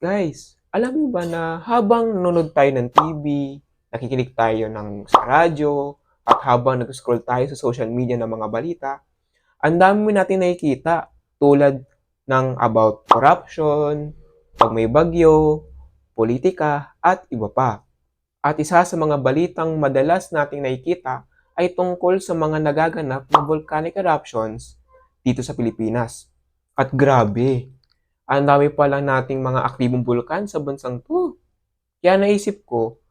Guys, alam mo ba na habang nanonood tayo ng TV, nakikinig tayo ng sa radyo, at habang nag-scroll tayo sa social media ng mga balita, ang dami natin nakikita tulad ng about corruption, pag may bagyo, politika, at iba pa. At isa sa mga balitang madalas nating nakikita ay tungkol sa mga nagaganap na volcanic eruptions dito sa Pilipinas. At grabe, ang dami pa lang nating mga aktibong bulkan sa bansang to. Kaya naisip ko,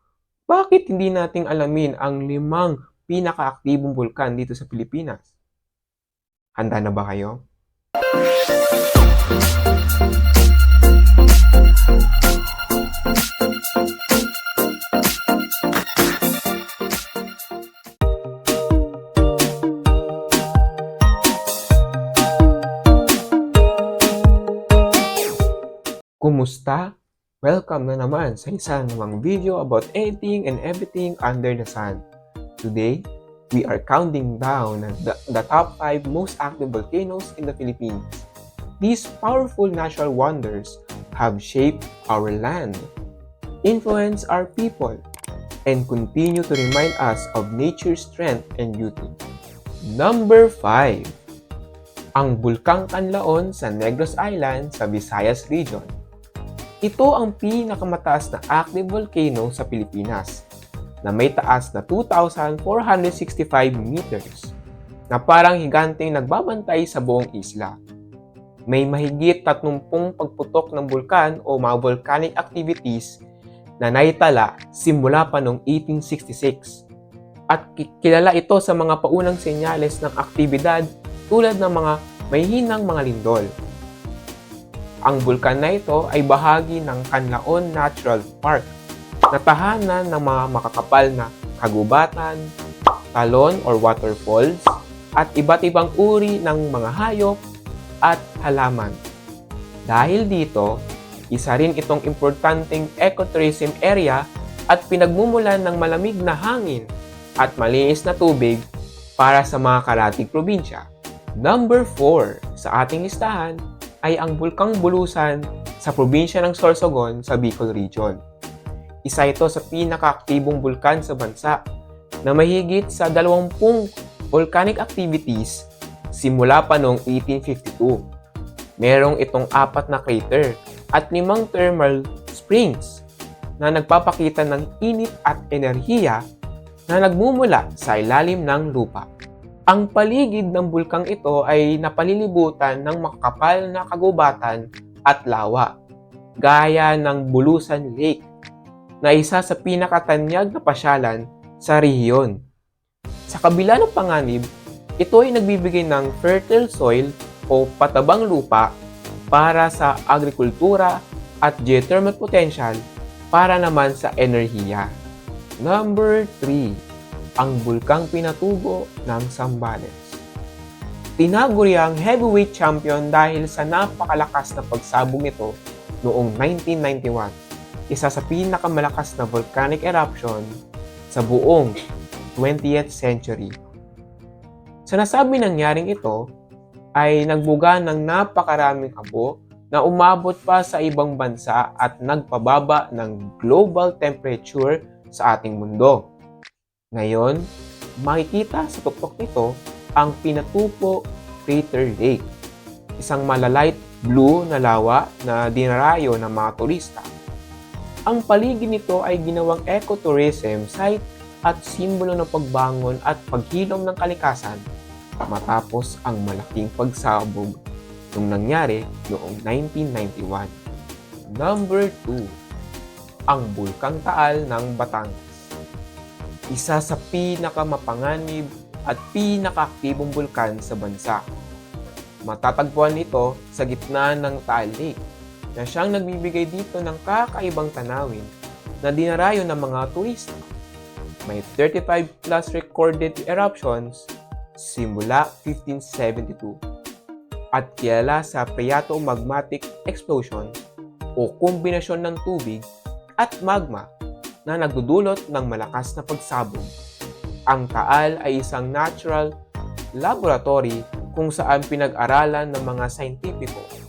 bakit hindi nating alamin ang limang pinakaaktibong bulkan dito sa Pilipinas? Handa na ba kayo? Kumusta? Welcome na naman sa isang namang video about anything and everything under the sun. Today, we are counting down the, the top 5 most active volcanoes in the Philippines. These powerful natural wonders have shaped our land, influenced our people, and continue to remind us of nature's strength and beauty. Number 5. Ang Bulkang Kanlaon sa Negros Island sa Visayas Region. Ito ang pinakamataas na active volcano sa Pilipinas na may taas na 2,465 meters na parang higanteng nagbabantay sa buong isla. May mahigit 30 pagputok ng bulkan o mga volcanic activities na naitala simula pa noong 1866. At ki- kilala ito sa mga paunang senyales ng aktibidad tulad ng mga may hinang mga lindol. Ang bulkan na ito ay bahagi ng Canlaon Natural Park na tahanan ng mga makakapal na kagubatan, talon or waterfalls, at iba't ibang uri ng mga hayop at halaman. Dahil dito, isa rin itong importanteng ecotourism area at pinagmumulan ng malamig na hangin at malinis na tubig para sa mga karatig probinsya. Number 4 sa ating listahan ay ang Bulkang Bulusan sa probinsya ng Sorsogon sa Bicol Region. Isa ito sa pinakaaktibong bulkan sa bansa na mahigit sa 20 volcanic activities simula pa noong 1852. Merong itong apat na crater at limang thermal springs na nagpapakita ng init at enerhiya na nagmumula sa ilalim ng lupa. Ang paligid ng bulkang ito ay napalilibutan ng makakapal na kagubatan at lawa, gaya ng Bulusan Lake, na isa sa pinakatanyag na pasyalan sa rehiyon. Sa kabila ng panganib, ito ay nagbibigay ng fertile soil o patabang lupa para sa agrikultura at geothermal potential para naman sa enerhiya. Number 3 ang bulkang pinatubo ng Sambales. Tinaguri ang heavyweight champion dahil sa napakalakas na pagsabog nito noong 1991, isa sa pinakamalakas na volcanic eruption sa buong 20th century. Sa nasabi nangyaring ito, ay nagbuga ng napakaraming habo na umabot pa sa ibang bansa at nagpababa ng global temperature sa ating mundo. Ngayon, makikita sa tuktok nito ang Pinatupo Crater Lake, isang malalight blue na lawa na dinarayo ng mga turista. Ang paligid nito ay ginawang ecotourism site at simbolo ng pagbangon at paghilom ng kalikasan matapos ang malaking pagsabog nung nangyari noong 1991. Number 2. Ang Bulkang Taal ng Batangas isa sa pinakamapanganib at pinakaaktibong bulkan sa bansa. Matatagpuan ito sa gitna ng Taal Lake na siyang nagbibigay dito ng kakaibang tanawin na dinarayo ng mga turista. May 35 plus recorded eruptions simula 1572 at kilala sa phreatomagmatic explosion o kombinasyon ng tubig at magma na nagdudulot ng malakas na pagsabog. Ang Taal ay isang natural laboratory kung saan pinag-aralan ng mga scientifico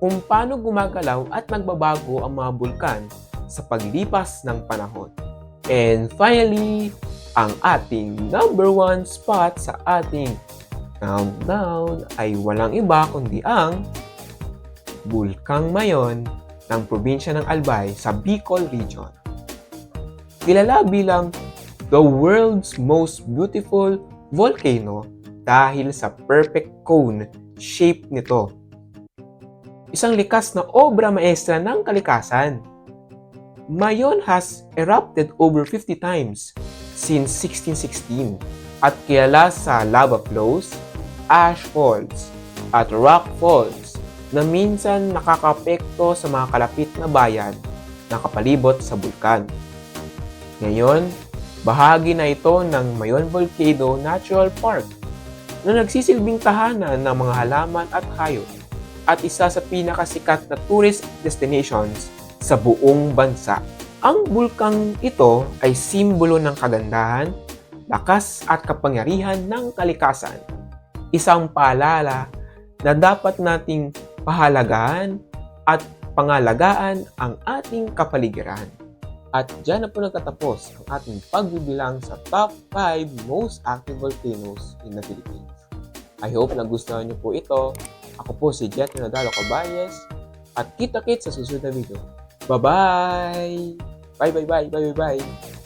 kung paano gumagalaw at nagbabago ang mga bulkan sa paglipas ng panahon. And finally, ang ating number one spot sa ating countdown ay walang iba kundi ang Bulkang Mayon ng probinsya ng Albay sa Bicol Region. Kilala bilang the world's most beautiful volcano dahil sa perfect cone shape nito. Isang likas na obra maestra ng kalikasan. Mayon has erupted over 50 times since 1616 at kilala sa lava flows, ash falls, at rock falls na minsan nakakapekto sa mga kalapit na bayan na kapalibot sa bulkan. Ngayon, bahagi na ito ng Mayon Volcano Natural Park na nagsisilbing tahanan ng mga halaman at hayop at isa sa pinakasikat na tourist destinations sa buong bansa. Ang bulkang ito ay simbolo ng kagandahan, lakas at kapangyarihan ng kalikasan. Isang paalala na dapat nating pahalagahan at pangalagaan ang ating kapaligiran. At dyan na po nagtatapos ang ating pagbibilang sa top 5 most active volcanoes in the Philippines. I hope nagustuhan niyo po ito. Ako po si Jet Nadalo Caballes at kita-kits sa susunod na video. Bye-bye! Bye bye